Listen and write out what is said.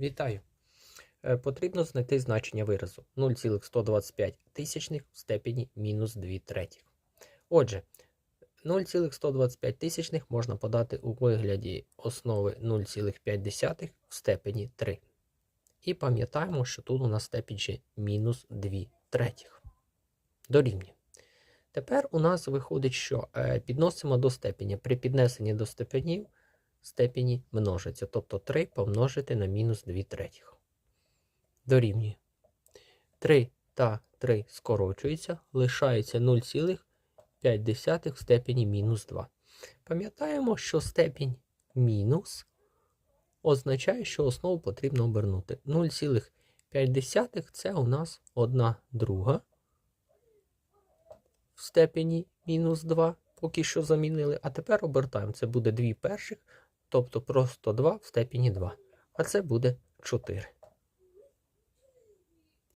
Вітаю! Е, Потрібно знайти значення виразу 0,125 тисячних в степені мінус 2 третіх. Отже, 0,125 тисячних можна подати у вигляді основи 0,5 в степені 3. І пам'ятаємо, що тут у нас степінь ще мінус 2 третіх. Дорівнює. Тепер у нас виходить, що е, підносимо до степеня. При піднесенні до степенів степені множиться. Тобто 3 помножити на мінус 2 третіх. Дорівнює. 3 та 3 скорочуються, лишається 0,5 в степені мінус 2. Пам'ятаємо, що степінь мінус означає, що основу потрібно обернути. 0,5 це у нас 1 друга в степені мінус 2, поки що замінили. А тепер обертаємо. Це буде 2 перших, тобто просто 2 в степені 2. А це буде 4.